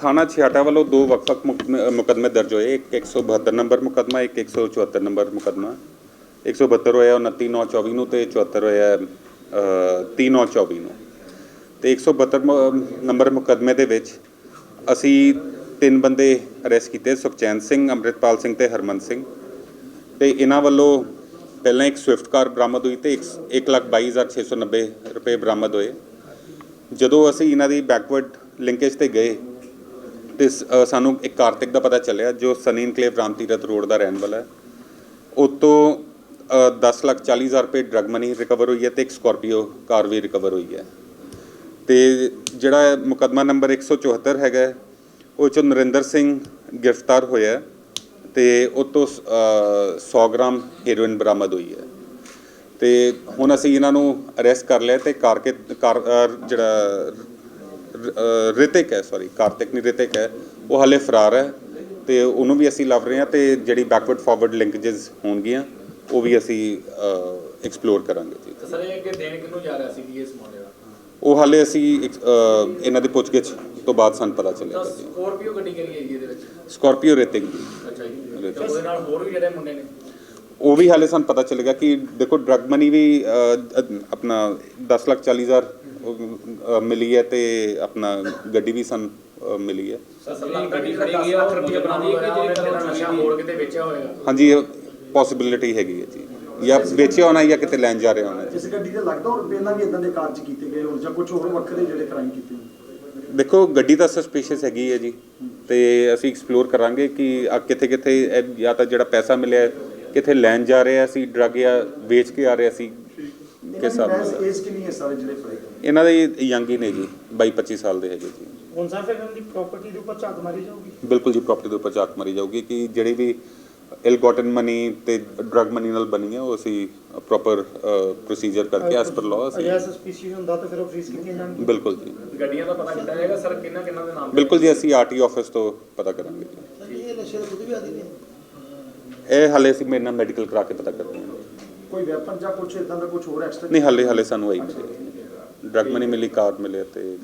ਥਾਣਾ ਛਿਆਟਾ ਵੱਲੋਂ ਦੋ ਵੱਖ-ਵੱਖ ਮੁਕਦਮੇ ਮੁਕੱਦਮੇ ਦਰਜ ਹੋਏ। ਇੱਕ 172 ਨੰਬਰ ਮੁਕੱਦਮਾ, ਇੱਕ 174 ਨੰਬਰ ਮੁਕੱਦਮਾ। 172 ਹੋਇਆ 29 9 24 ਨੂੰ ਤੇ 74 ਹੋਇਆ 3 9 24 ਨੂੰ। ਤੇ 172 ਮ- ਨੰਬਰ ਮੁਕੱਦਮੇ ਦੇ ਵਿੱਚ ਅਸੀਂ ਤਿੰਨ ਬੰਦੇ ਅਰੈਸਟ ਕੀਤੇ, ਸੁਖਚੈਨ ਸਿੰਘ, ਅੰਮ੍ਰਿਤਪਾਲ ਸਿੰਘ ਤੇ ਹਰਮਨ ਸਿੰਘ। ਤੇ ਇਹਨਾਂ ਵੱਲੋਂ ਪਹਿਲਾਂ ਇੱਕ ਸਵਿਫਟ ਕਾਰ ਬਰਾਮਦ ਹੋਈ ਤੇ 122690 ਰੁਪਏ ਬਰਾਮਦ ਹੋਏ। ਜਦੋਂ ਅਸੀਂ ਇਹਨਾਂ ਦੀ ਬੈਕਵਰਡ ਲਿੰਕੇਜ ਤੇ ਗਏ ਤੇ ਸਾਨੂੰ ਇੱਕ ਕਾਰਤਿਕ ਦਾ ਪਤਾ ਚੱਲਿਆ, ਜੋ Sunny enclave Ram Tirath road ਦਾ ਰਹਿਣ ਵਾਲਾ ਹੈ। ਉਹ ਤੋਂ 10 ਲੱਖ 40 ਹਜ਼ਾਰ ਰੁਪਏ ਡਰਗ ਮਨੀ ਰਿਕਵਰ ਹੋਈ ਹੈ ਤੇ ਇੱਕ ਸਕਾਰਪੀਓ ਕਾਰ ਵੀ ਰਿਕਵਰ ਹੋਈ ਹੈ। ਤੇ ਜਿਹੜਾ ਮੁਕੱਦਮਾ ਨੰਬਰ 174 ਹੈਗਾ, ਉਹ ਚ ਨਰਿੰਦਰ ਸਿੰਘ ਗ੍ਰਿਫਤਾਰ ਹੋਇਆ ਹੈ ਤੇ ਉਹ ਤੋਂ ਸ- 100 ਗ੍ਰਾਮ ਹੀਰੋਇਨ ਬਰਾਮਦ ਹੋਈ ਹੈ। ਤੇ ਹੁਣ ਅਸੀਂ ਇਹਨਾਂ ਨੂੰ ਅਰੈਸਟ ਕਰ ਲਿਆ ਤੇ ਕਾਰਕੇ ਕਾਰ ਜਿਹੜਾ ਰਿਤਿਕ ਹੈ ਸੌਰੀ ਕਾਰਤਿਕ ਨਹੀਂ ਰਿਤਿਕ ਹੈ। ਉਹ ਹਲੇ ਫਰਾਰ ਹੈ ਤੇ ਉਹਨੂੰ ਵੀ ਅਸੀਂ ਲੱਭ ਰਹੇ ਹਾਂ ਤੇ ਜਿਹੜੀ ਬੈਕਵਰਡ ਫਾਰਵਰਡ ਲਿੰਕੇजेस ਹੋਣਗੀਆਂ ਉਹ ਵੀ ਅਸੀਂ ਐਕਸਪਲੋਰ ਕਰਾਂਗੇ ਜੀ। ਸਰ ਇਹ ਅੱਗੇ ਦੇਣ ਕਿਹਨੂੰ ਜਾ ਰਿਹਾ ਸੀ ਜੀ ਇਹ ਸਮਾਨ ਜਿਹੜਾ ਉਹ ਹਾਲੇ ਅਸੀਂ ਇਹਨਾਂ ਦੀ ਪੁੱਛਗਿੱਛ ਤੋਂ ਬਾਅਦ ਸਾਨੂੰ ਪਤਾ ਚੱਲੇਗਾ ਜੀ। ਸਕੋਰਪੀਓ ਗੱਡੀ ਕਰੀ ਹੈ ਜੀ ਇਹਦੇ ਵਿੱਚ? ਸਕਾਰਪੀਓ ਰਿਤਿਕ ਅੱਛਾ ਜੀ। ਉਹਦੇ ਨਾਲ ਹੋਰ ਵੀ ਜਿਹੜੇ ਮੁੰਡੇ ਨੇ? ਉਹ ਵੀ ਹਾਲੇ ਸਾਨੂੰ ਪਤਾ ਚੱਲੇਗਾ ਕਿ ਦੇਖੋ ਡਰਗ ਮਨੀ ਵੀ ਆਪਣਾ 10 ਲੱਖ 40 ਹਜ਼ਾਰ ਮਿਲੀ ਹੈ ਤੇ ਆਪਣਾ ਗੱਡੀ ਵੀ ਸਾਨੂੰ ਮਿਲੀ ਹੈ। ਸਰ ਗੱਡੀ ਖੜੀ ਗਈ ਆ ਰੁਪਏ ਬਣਾਉਣੀ ਹੈ ਕਿ ਜੇ ਨਸ਼ਾ ਹੋਰ ਕਿਤੇ ਵੇਚਿਆ ਹੋਏਗਾ ਹਾਂਜੀ ਪੋਸਿਬਿਲਿਟੀ ਹੈਗੀ ਹੈ ਜੀ। ਜਾਂ ਵੇਚਿਆ ਹੋਣਾ ਜਾਂ ਕਿਤੇ ਲੈਣ ਜਾ ਰਿਹਾ ਹੋਣਾ ਇਸ ਗੱਡੀ ਤੇ ਲੱਗਦਾ ਹੋਰ ਪਹਿਲਾਂ ਵੀ ਇਦਾਂ ਦੇ ਕਾਰਜ ਕੀਤੇ ਗਏ ਹੋਣ ਜਾਂ ਕੁਝ ਹੋਰ ਵੱਖਰੇ ਜਿਹੜੇ ਕ੍ਰਾਈਮ ਕੀਤੇ ਹੋਣ? ਦੇਖੋ ਗੱਡੀ ਤਾਂ ਸਸਪੀਸ਼ੀਅਸ ਹੈਗੀ ਹੈ ਜੀ। ਤੇ ਅਸੀਂ ਐਕਸਪਲੋਰ ਕਰਾਂਗੇ ਕਿ ਆ ਕਿੱਥੇ ਕਿੱਥੇ ਜਾਂ ਤਾਂ ਜਿਹੜਾ ਪੈਸਾ ਮਿਲਿਆ ਕਿੱਥੇ ਲੈਣ ਜਾ ਰਿਹਾ ਸੀ ਡਰਗ ਜਾਂ ਵੇਚ ਕੇ ਆ ਰਿਹਾ ਸੀ ਕਿਸ ਹਿਸਾਬ ਨਾਲ? ਏਜ ਕਿੰਨੀ ਹੈ ਸਾਰੇ ਜਿਹੜੇ ਫੜੇ ਇਹਨਾਂ ਦੇ ਯੰਗ ਹੀ ਨੇ ਜੀ 22 25 ਸਾਲ ਦੇ ਹੈਗੇ ਜੀ। ਹੁਣ ਸਰ ਫਿਰ ਇਹਨਾਂ ਦੀ ਪ੍ਰਾਪਰਟੀ ਦੇ ਉੱਪਰ ਝਾਤ ਮਾਰੀ ਜਾਊਗੀ? ਬਿਲਕੁਲ ਜੀ ਪ੍ਰਾਪਰਟੀ ਦੇ ਉੱਪਰ ਝਾਤ ਮਾਰੀ ਜਾਊਗੀ ਕਿ ਜਿਹੜੀ ਵੀ ਇਲ ਗੋਟਨ ਮਨੀ ਤੇ ਡਰਗ ਮਨੀ ਨਾਲ ਬਣੀ ਹੈ ਉਹ ਅਸੀਂ ਪ੍ਰੋਪਰ ਪ੍ਰੋਸੀਜਰ ਕਰਕੇ ਐਸ ਪਰ ਲਾਅ ਅਸੀਂ ਅਜਿਹਾ ਸਸਪੀਸ਼ੀਅਸ ਹੁੰਦਾ ਤਾਂ ਫਿਰ ਉਹ ਫ੍ਰੀਜ਼ ਕੀਤੀਆਂ ਜਾਣਗੀਆਂ। ਬਿਲਕੁਲ ਜੀ। ਗੱਡੀਆਂ ਦਾ ਪਤਾ ਕੀਤਾ ਜਾਏਗਾ ਸਰ ਕਿੰਨਾ ਕਿੰਨਾ ਦੇ ਨਾਮ? ਬਿਲਕੁਲ ਜੀ ਅਸੀਂ ਆਰਟੀ ਆਫਿਸ ਤੋਂ ਪਤਾ ਕਰਾਂਗੇ ਜੀ। ਇਹ ਨਸ਼ੇ ਦੇ ਖੁਦ ਵੀ ਆਦੀ ਨੇ ਇਹ ਹਾਲੇ ਅਸੀਂ ਮੇਰੇ ਨਾਲ ਮੈਡੀਕਲ ਕਰਾ ਕੇ ਪਤਾ ਕਰਦੇ ਹਾਂ। ਕੋਈ ਵੈਪਨ ਜਾਂ ਕੁਝ ਇਦਾਂ ਦਾ ਕੁਝ ਹੋਰ ਐਕਸਟਰਾ ਨਹੀਂ ਹਾਲੇ ਹਾਲੇ ਸਾਨੂੰ ਆਈ ਮਿਲੀ ਡਰਗ ਮਨੀ ਮਿਲੀ ਕਾਰ ਮਿਲਿਆ ਤੇ